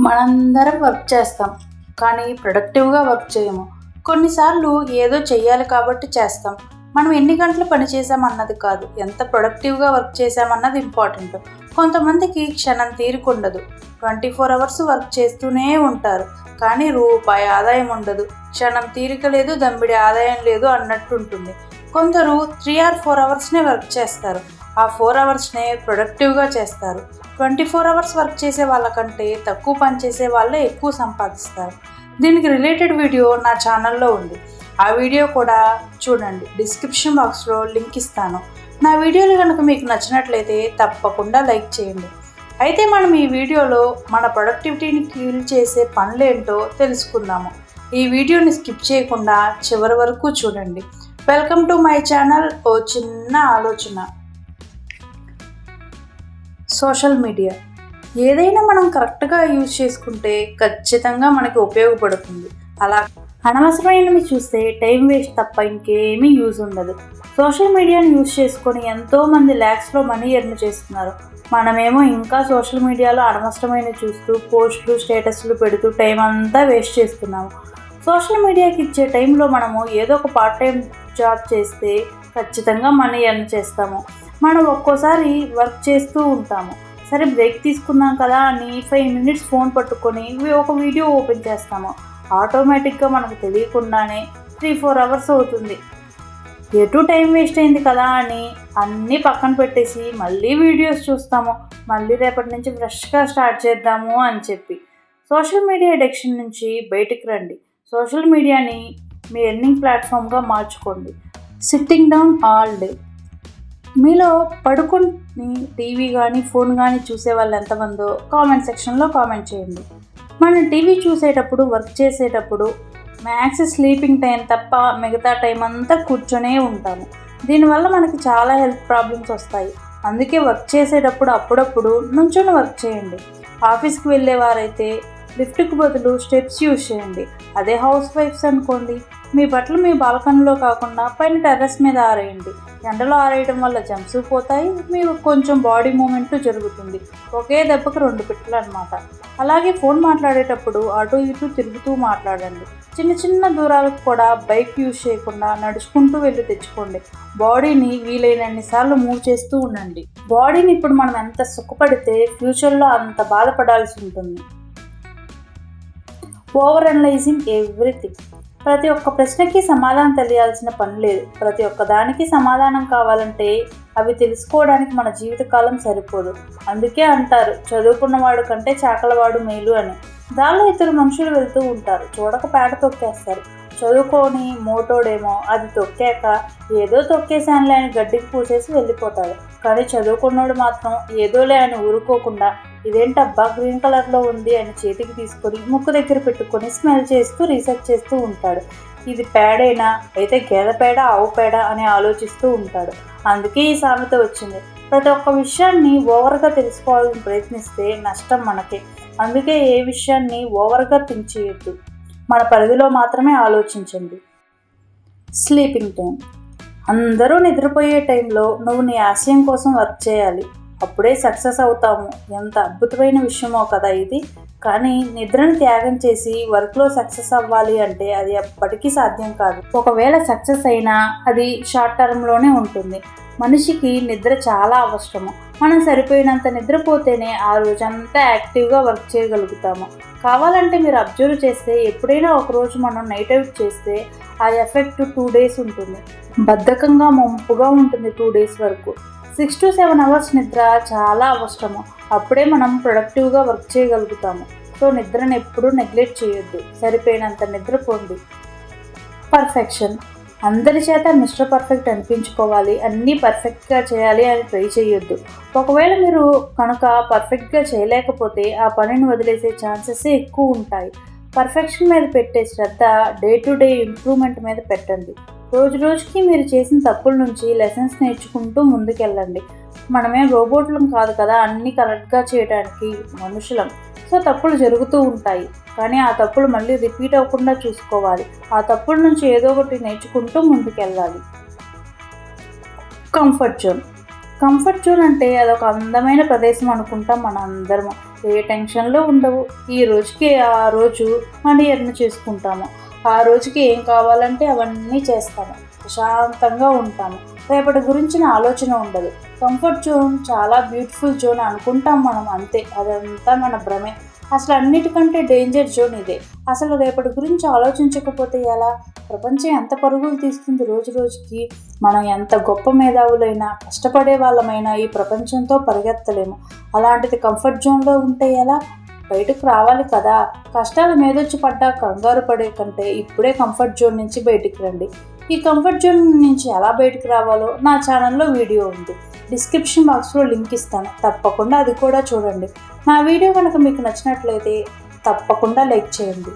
మనందరం వర్క్ చేస్తాం. కానీ ప్రొడక్టివ్గా వర్క్ చేయము. కొన్నిసార్లు ఏదో చెయ్యాలి కాబట్టి చేస్తాం. మనం ఎన్ని గంటలు పని చేసామన్నది కాదు. ఎంత ప్రొడక్టివ్గా వర్క్ చేసామన్నది ఇంపార్టెంట్. కొంతమందికి క్షణం తీరుకుండదు. ట్వంటీ ఫోర్ అవర్స్ వర్క్ చేస్తూనే ఉంటారు. కానీ రూపాయి ఆదాయం ఉండదు. క్షణం తీరిక లేదు దంబిడి ఆదాయం లేదు అన్నట్టు ఉంటుంది కొందరు త్రీ ఆర్ ఫోర్ అవర్స్నే వర్క్ చేస్తారు. ఆ ఫోర్ అవర్స్నే ప్రొడక్టివ్గా చేస్తారు. ట్వంటీ ఫోర్ అవర్స్ వర్క్ చేసే వాళ్ళకంటే తక్కువ పని చేసే వాళ్ళే ఎక్కువ సంపాదిస్తారు. దీనికి రిలేటెడ్ వీడియో నా ఛానల్లో ఉంది. ఆ వీడియో కూడా చూడండి. డిస్క్రిప్షన్ బాక్స్లో లింక్ ఇస్తాను. నా వీడియోలు కనుక మీకు నచ్చినట్లయితే తప్పకుండా లైక్ చేయండి. అయితే మనం ఈ వీడియోలో మన ప్రొడక్టివిటీని కీల్ చేసే పనులేంటో తెలుసుకుందాము. ఈ వీడియోని స్కిప్ చేయకుండా చివరి వరకు చూడండి. Welcome to my channel. ఓ చిన్న ఆలోచన. Social media. ఏదైనా మనం కరెక్ట్గా యూజ్ చేసుకుంటే ఖచ్చితంగా మనకి ఉపయోగపడుతుంది. అలా అనవసరమైనవి చూస్తే టైం వేస్ట్ తప్ప ఇంకేమీ యూజ్ ఉండదు. సోషల్ మీడియాని యూజ్ చేసుకొని ఎంతోమంది ల్యాక్స్లో మనీ ఎర్న్ చేస్తున్నారు. మనమేమో ఇంకా సోషల్ మీడియాలో అనవసరమైన చూస్తూ పోస్టులు స్టేటస్లు పెడుతూ టైం అంతా వేస్ట్ చేస్తున్నాము. సోషల్ మీడియాకి ఇచ్చే టైంలో మనము ఏదో ఒక పార్ట్ టైం జాబ్ చేస్తే ఖచ్చితంగా మనీ ఎర్న్ చేస్తాము. మనం ఒక్కోసారి వర్క్ చేస్తూ ఉంటాము. సరే బ్రేక్ తీసుకుందాం కదా అని ఫైవ్ మినిట్స్ ఫోన్ పట్టుకొని ఒక వీడియో ఓపెన్ చేస్తాము. ఆటోమేటిక్గా మనకు తెలియకుండానే త్రీ ఫోర్ అవర్స్ అవుతుంది. ఎటు టైం వేస్ట్ అయింది కదా అని అన్నీ పక్కన పెట్టేసి మళ్ళీ వీడియోస్ చూస్తాము. మళ్ళీ రేపటి నుంచి ఫ్రెష్గా స్టార్ట్ చేద్దాము అని చెప్పి. సోషల్ మీడియా అడిక్షన్ నుంచి బయటికి రండి. సోషల్ మీడియాని మీ ఎర్నింగ్ ప్లాట్ఫామ్గా మార్చుకోండి. సిట్టింగ్ డౌన్ ఆల్ డే మీలో పడుకుని టీవీ కానీ ఫోన్ కానీ చూసే వాళ్ళు ఎంతమందో కామెంట్ సెక్షన్లో కామెంట్ చేయండి. మనం టీవీ చూసేటప్పుడు వర్క్ చేసేటప్పుడు మ్యాక్స్ స్లీపింగ్ టైం తప్ప మిగతా టైం అంతా కూర్చొనే ఉంటాము. దీనివల్ల మనకి చాలా హెల్త్ ప్రాబ్లమ్స్ వస్తాయి. అందుకే వర్క్ చేసేటప్పుడు అప్పుడప్పుడు నుంచొని వర్క్ చేయండి. ఆఫీస్కి వెళ్ళేవారైతే లిఫ్ట్కి బదులు స్టెప్స్ యూజ్ చేయండి. అదే హౌస్ వైఫ్స్ అనుకోండి. మీ బట్టలు మీ బాల్కనీలో కాకుండా పైన టెర్రస్ మీద ఆరేయండి. ఎండలో ఆరేయడం వల్ల జంప్స్ పోతాయి మీకు కొంచెం బాడీ మూమెంట్ జరుగుతుంది. ఒకే దెబ్బకి రెండు పిట్టలు అనమాట అలాగే ఫోన్ మాట్లాడేటప్పుడు అటు ఇటు తిరుగుతూ మాట్లాడండి. చిన్న చిన్న దూరాలకు కూడా బైక్ యూజ్ చేయకుండా నడుచుకుంటూ వెళ్ళి తెచ్చుకోండి. బాడీని వీలైనన్ని సార్లు మూవ్ చేస్తూ ఉండండి. బాడీని ఇప్పుడు మనం ఎంత సుఖపడితే ఫ్యూచర్లో అంత బాధపడాల్సి ఉంటుంది. ఓవర్ అనలైజింగ్ ఎవ్రీథింగ్ ప్రతి ఒక్క ప్రశ్నకి సమాధానం తెలియాల్సిన పని లేదు. ప్రతి ఒక్క దానికి సమాధానం కావాలంటే అవి తెలుసుకోవడానికి మన జీవితకాలం సరిపోదు. అందుకే అంటారు చదువుకున్నవాడు కంటే చాకలవాడు మేలు అని. దానిలో ఇద్దరు మనుషులు వెళ్తూ ఉంటారు. చూడక పేట తొక్కేస్తారు. చదువుకొని మోటోడేమో అది తొక్కాక ఏదో తొక్కేశానులే అని గడ్డికి పూసేసి వెళ్ళిపోతాడు కానీ చదువుకున్నోడు మాత్రం ఏదోలే అని ఊరుకోకుండా ఇదేంటబ్బా గ్రీన్ కలర్లో ఉంది అని చేతికి తీసుకొని ముక్కు దగ్గర పెట్టుకొని స్మెల్ చేస్తూ రీసెర్చ్ చేస్తూ ఉంటాడు. ఇది పేడైనా అయితే గేదె పేడ ఆవు పేడ అని ఆలోచిస్తూ ఉంటాడు. అందుకే ఈ సామెత వచ్చింది. ప్రతి ఒక్క విషయాన్ని ఓవర్గా తెలుసుకోవాలని ప్రయత్నిస్తే నష్టం మనకే. అందుకే ఏ విషయాన్ని ఓవర్గా థింక్ చేయొద్దు. మన పరిధిలో మాత్రమే ఆలోచించండి. Sleeping time. అందరూ నిద్రపోయే టైంలో నువ్వు నీ ఆశయం కోసం వర్క్ చేయాలి. అప్పుడే సక్సెస్ అవుతాము. ఎంత అద్భుతమైన విషయమో కదా ఇది. కానీ నిద్రను త్యాగం చేసి వర్క్లో సక్సెస్ అవ్వాలి అంటే అది ఎప్పటికీ సాధ్యం కాదు. ఒకవేళ సక్సెస్ అయినా అది షార్ట్ టర్మ్లోనే ఉంటుంది. మనిషికి నిద్ర చాలా అవసరము. మనం సరిపోయినంత నిద్రపోతేనే ఆ రోజంతా యాక్టివ్గా వర్క్ చేయగలుగుతాము. కావాలంటే మీరు అబ్జర్వ్ చేస్తే ఎప్పుడైనా ఒకరోజు మనం నైట్ అవుట్ చేస్తే ఆ ఎఫెక్ట్ టూ డేస్ ఉంటుంది. బద్ధకంగా మంపుగా ఉంటుంది టూ డేస్ వరకు. సిక్స్ టు సెవెన్ అవర్స్ నిద్ర చాలా అవసరము. అప్పుడే మనం ప్రొడక్టివ్గా వర్క్ చేయగలుగుతాము. సో నిద్రను ఎప్పుడూ నెగ్లెక్ట్ చేయొద్దు. సరిపోయినంత నిద్రపోండి పర్ఫెక్షన్ అందరి చేత మిస్టర్ పర్ఫెక్ట్ అనిపించుకోవాలి. అన్నీ పర్ఫెక్ట్గా చేయాలి అని ట్రై చేయొద్దు. ఒకవేళ మీరు కనుక పర్ఫెక్ట్గా చేయలేకపోతే ఆ పనిని వదిలేసే ఛాన్సెస్ ఎక్కువ ఉంటాయి. పర్ఫెక్షన్ మీద పెట్టే శ్రద్ధ డే టు డే ఇంప్రూవ్మెంట్ మీద పెట్టండి. రోజు రోజుకి మీరు చేసిన తప్పుల నుంచి లెసన్స్ నేర్చుకుంటూ ముందుకెళ్ళండి. మనమే రోబోట్లం కాదు కదా అన్నీ కరెక్ట్గా చేయడానికి మనుషులం. సో తప్పులు జరుగుతూ ఉంటాయి. కానీ ఆ తప్పులు మళ్ళీ రిపీట్ అవ్వకుండా చూసుకోవాలి. ఆ తప్పుల నుంచి ఏదో ఒకటి నేర్చుకుంటూ ముందుకెళ్ళాలి. కంఫర్ట్ జోన్ కంఫర్ట్ జోన్ అంటే అదొక అందమైన ప్రదేశం అనుకుంటాం మన అందరము. ఏ టెన్షన్లో ఉండవు. ఈ రోజుకి ఆ రోజు మనీ ఎర్న్ చేసుకుంటాము. ఆ రోజుకి ఏం కావాలంటే అవన్నీ చేస్తాము ప్రశాంతంగా ఉంటాము రేపటి గురించిన ఆలోచన ఉండదు. కంఫర్ట్ జోన్ చాలా బ్యూటిఫుల్ జోన్ అనుకుంటాం మనం అంతే. అదంతా మన భ్రమే. అసలు అన్నిటికంటే డేంజర్ జోన్ ఇదే. అసలు రేపటి గురించి ఆలోచించకపోతే ఎలా? ప్రపంచం ఎంత పరుగులు తీస్తుంది రోజు రోజుకి? మనం ఎంత గొప్ప మేధావులైనా కష్టపడే వాళ్ళమైనా ఈ ప్రపంచంతో పరిగెత్తలేము. అలాంటిది కంఫర్ట్ జోన్లో ఉంటే ఎలా? బయటకు రావాలి కదా. కష్టాలు మీదొచ్చి పడ్డా కంగారు పడే కంటే ఇప్పుడే కంఫర్ట్ జోన్ నుంచి బయటికి రండి. ఈ కంఫర్ట్ జోన్ నుంచి ఎలా బయటకు రావాలో నా ఛానల్లో వీడియో ఉంది. డిస్క్రిప్షన్ బాక్స్లో లింక్ ఇస్తాను. తప్పకుండా అది కూడా చూడండి. నా వీడియో కనుక మీకు నచ్చినట్లయితే తప్పకుండా లైక్ చేయండి.